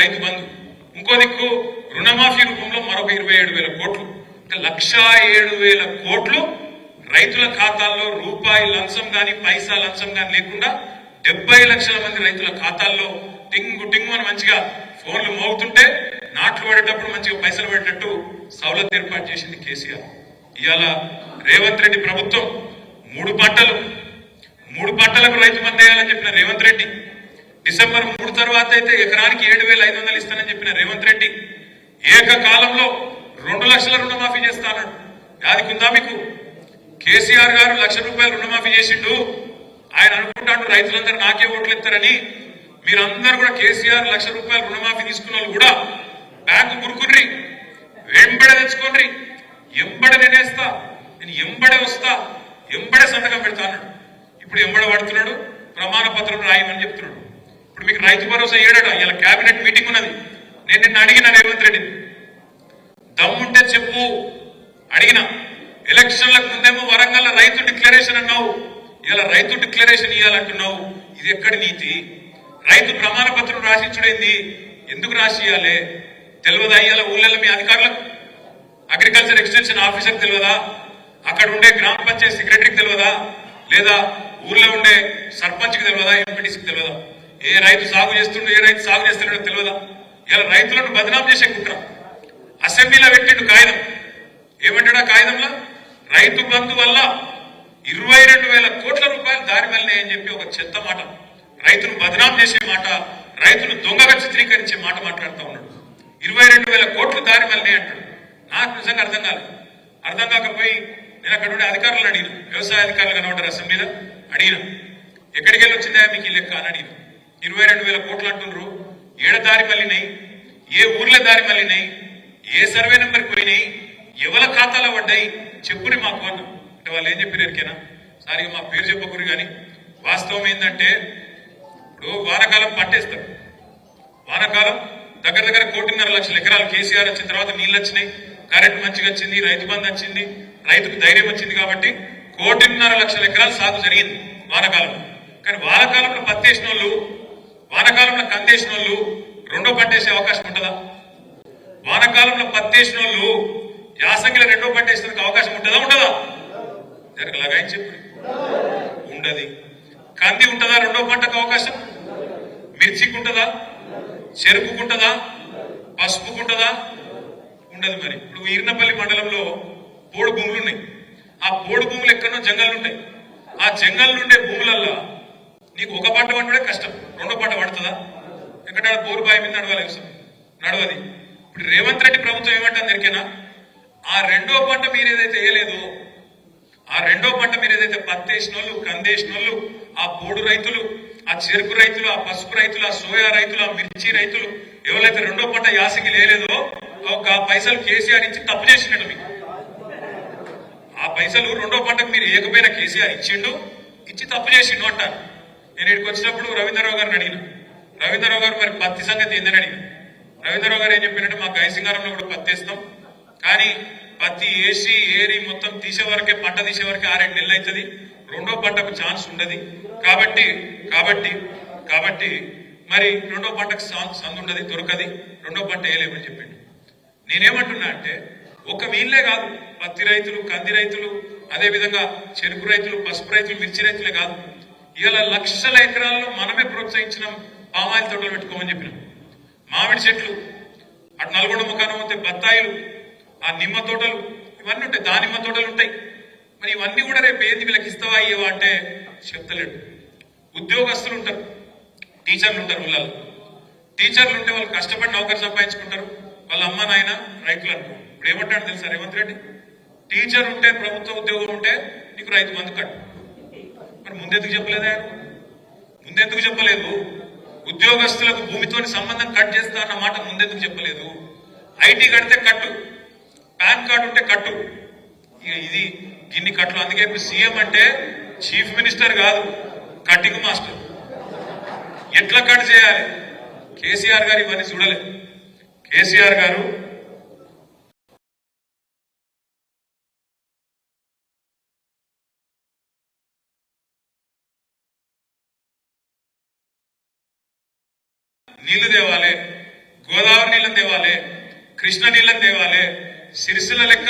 రైతు బంధు. ఇంకో దిక్కు రుణమాఫీ రూపంలో మరొక ఇరవై ఏడు వేల కోట్లు. లక్షా ఏడు వేల కోట్లు రైతుల ఖాతాల్లో రూపాయి లంచం కానీ పైసా లంచం కానీ లేకుండా డెబ్బై లక్షల మంది రైతుల ఖాతాల్లో టింగు టింగు అని మంచిగా ఫోన్లు మోగుతుంటే నాట్లు పడేటప్పుడు మంచిగా పైసలు పడేటట్టు సౌలత్ ఏర్పాటు చేసింది కేసీఆర్. ఇవాళ రేవంత్ రెడ్డి ప్రభుత్వం మూడు పంటలు మూడు పంటలకు రైతు బంద్ వేయాలని చెప్పిన రేవంత్ రెడ్డి డిసెంబర్ మూడు తర్వాత అయితే ఎకరానికి ఏడు వేల ఐదు వందలు ఇస్తానని చెప్పిన రేవంత్ రెడ్డి ఏకకాలంలో రెండు లక్షల రుణమాఫీ చేస్తానన్నాడు. యాదికుందా మీకు? కేసీఆర్ గారు లక్ష రూపాయలు రుణమాఫీ చేసిండు. ఆయన అనుకుంటాడు రైతులందరూ నాకే ఓట్లు ఇస్తారని. మీరందరూ కూడా కేసీఆర్ లక్ష రూపాయలు రుణమాఫీ తీసుకున్న వాళ్ళు కూడా బ్యాంకు గురుకుర్రి వెంబడ తెచ్చుకోండి ఎంబడ నేనేస్తా నేను ఎంబడే వస్తా ఎంబడే సంతకం పెడతా ఇప్పుడు ఎంబడ పడుతున్నాడు ప్రమాణ పత్రం రాయమని చెప్తున్నాడు. ఇప్పుడు మీకు రైతు భరోసా ఏడాడు ఇలా కేబినెట్ మీటింగ్ ఉన్నది. నేను నిన్న అడిగిన రేవంత్ రెడ్డి దమ్ముంటే చెప్పు. అడిగిన. ఎలక్షన్లకు ముందేమో వరంగల్ రైతు డిక్లరేషన్ అన్నావు. ఇలా రైతు డిక్లరేషన్ ఇవ్వాలంటున్నావు ఇది ఎక్కడి నీతి? రైతు ప్రమాణ పత్రం రాసిచ్చుడేంది? ఎందుకు రాసి ఇవ్వాలి తెలియదా ఇవాళ ఊళ్ళలో మీ అధికారులకు? అగ్రికల్చర్ ఎక్స్టెన్షన్ ఆఫీసర్ తెలియదా? అక్కడ ఉండే గ్రామ పంచాయతీ సెక్రటరీకి తెలియదా? లేదా ఊర్లో ఉండే సర్పంచ్కి తెలియదా? ఎంపీటీసీకి తెలియదా? ఏ రైతు సాగు చేస్తుండో ఏ రైతు సాగు చేస్తున్నాడో తెలియదా? ఇలా రైతులను బదనాం చేసే కుట్ర. అసెంబ్లీలో పెట్టిండు కాగితం. ఏమంటాడా కాగితంలో? రైతు బంధు వల్ల ఇరవై రెండు వేల కోట్ల రూపాయలు దారి అని చెప్పి ఒక చెత్త మాట. రైతును బదనాం చేసే మాట రైతును దొంగగా చిత్రీకరించే మాట మాట్లాడుతూ ఉన్నాడు. ఇరవై రెండు వేల కోట్లు దారి వెళ్ళినాయి అంటాడు. నాకు నిజంగా అర్థం కాలేదు అర్థం కాకపోయి నేను అక్కడ ఉండే అధికారులు అడిగిన. వ్యవసాయ అధికారులు కనబడ్డారు అసెంబ్లీలో. అడిగిన. ఎక్కడికి వెళ్ళి వచ్చిందా మీకు ఈ లెక్క అని అడిగిన. ఇరవై రెండు వేల కోట్లు అంటున్నారు ఏడ దారి మళ్ళినాయి? ఏ ఊర్ల దారి మళ్ళినాయి? ఏ సర్వే నెంబర్కి పోయినాయి? ఎవల ఖాతాలో పడ్డాయి? చెప్పుని మాకు అన్న అంటే వాళ్ళు ఏం చెప్పారు ఎరికేనా? సారిగా మా పేరు చెప్పకూరు కానీ వాస్తవం ఏంటంటే ఇప్పుడు వానకాలం పట్టేస్తారు. వానకాలం దగ్గర దగ్గర కోటిన్నర లక్షల ఎకరాలు కేసీఆర్ వచ్చిన తర్వాత నీళ్ళు వచ్చినాయి కరెంట్ మంచిగా వచ్చింది రైతు బంధు వచ్చింది రైతుకు ధైర్యం వచ్చింది కాబట్టి కోటిన్నర లక్షల ఎకరాలు సాగు జరిగింది వానకాలంలో. కానీ వానాకాలంలో పత్తేసిన వాళ్ళు వానకాలంలో కందేసిన వాళ్ళు రెండో పంట వేసే అవకాశం ఉంటుందా? వానాకాలంలో పత్తేసిన వాళ్ళు యాసంగిలో రెండో పంట వేసేందుకు అవకాశం ఉంటుందా? ఉండదా? జరగలాగా ఆయన చెప్పు ఉండదు. కంది ఉంటుందా? రెండో పంటకు అవకాశం? మిర్చికి ఉంటుందా చెరుకుకు ఉంటుందా పసుపుకు ఉంటుందా ఉండదు మరి. ఇప్పుడు ఈర్నపల్లి మండలంలో పోడు భూములు ఉన్నాయి. ఆ పోడు భూములు ఎక్కడో జంగళ్ళు ఉంటాయి ఆ జంగల్ ఉండే భూములల్లో నీకు ఒక పంట పండుడే కష్టం. రెండో పంట పడుతుందా? ఎక్కడైనా పోరు బాయి మీద నడవాలి వ్యవసాయం నడవది. ఇప్పుడు రేవంత్ రెడ్డి ప్రభుత్వం ఏమంటుంది ఎరికేనా ఆ రెండో పంట మీరు ఏదైతే వేయలేదో ఆ రెండో పంట మీరు ఏదైతే పత్తేసిన వాళ్ళు కందేసిన వాళ్ళు ఆ పోడు రైతులు ఆ చెరుకు రైతులు ఆ పసుపు రైతులు ఆ సోయా రైతులు ఆ మిర్చి రైతులు ఎవరైతే రెండో పంట యాసకి లేలేదో ఒక పైసలు కేసీఆర్ ఇచ్చి తప్పు చేసినట్టు మీకు. ఆ పైసలు రెండో పంటకు మీరు ఏకపోయినా కేసీఆర్ ఇచ్చిండు ఇచ్చి తప్పు చేసిండు అంటారు. నేను ఇక్కడికి వచ్చినప్పుడు రవీంద్రరావు గారిని అడిగిన. రవీంద్రరావు గారు మరి పత్తి సంగతి ఏందని అడిగిన. రవీంద్రరావు గారు ఏం చెప్పినట్టు మా గైసింగారంలో కూడా పత్తి వేస్తాం. కానీ పత్తి వేసి ఏరి మొత్తం తీసే వరకే పంట తీసే వరకే ఆరేడు నెలలు అవుతుంది. రెండో పంటకు ఛాన్స్ ఉండదు. కాబట్టి కాబట్టి కాబట్టి మరి రెండో పంటకు ఛాన్స్ సందు ఉండదు దొరకది. రెండో పంట వేయలేమని చెప్పిండు. నేనేమంటున్నా అంటే ఒక వీళ్ళే కాదు. పత్తి రైతులు కంది రైతులు అదేవిధంగా చెరుకు రైతులు పసుపు రైతులు మిర్చి రైతులే కాదు. ఇలా లక్షల ఎకరాల్లో మనమే ప్రోత్సహించినాం పామాయిల తోటలు పెట్టుకోమని చెప్పినాం. మామిడి చెట్లు అటు నల్గొండ ముఖాన పోతే బత్తాయిలు ఆ నిమ్మ తోటలు ఇవన్నీ ఉంటాయి దానిమ్మ తోటలు ఉంటాయి. మరి ఇవన్నీ కూడా రేపు ఏంది వీళ్ళకి ఇస్తావా అయ్యేవా అంటే చెప్తలేడు. ఉద్యోగస్తులు ఉంటారు టీచర్లు ఉంటారు ఊళ్ళలో టీచర్లు ఉంటే వాళ్ళు కష్టపడి నౌకరు సంపాదించుకుంటారు. వాళ్ళ అమ్మ నాయన రైతులు అనుకో ఇప్పుడు ఏమంటాడు తెలుసా రేవంత్ రెడ్డి? టీచర్ ఉంటే ప్రభుత్వ ఉద్యోగం ఉంటే నీకు రైతు మందు కట్టు. మరి ముందెందుకు చెప్పలేదు ఆయన? ముందెందుకు చెప్పలేదు? ఉద్యోగస్తులకు భూమితోని సంబంధం కట్ చేస్తా అన్న మాట ముందెందుకు చెప్పలేదు? ఐటీ కడితే కట్టు పాన్ కార్డు ఉంటే కట్టు. ఇది గిన్ని కట్లు. అందుకే ఇప్పుడు సీఎం అంటే చీఫ్ మినిస్టర్ కాదు కటింగ్ మాస్టర్. ఎట్లా కట్ చేయాలి? కేసీఆర్ గారు ఇవన్నీ చూడలేదు కేసీఆర్ గారు నీళ్ళు తేవాలి గోదావరి నీళ్ళని తేవాలి కృష్ణ నీళ్ళని తేవాలి సిరిసిల లెక్క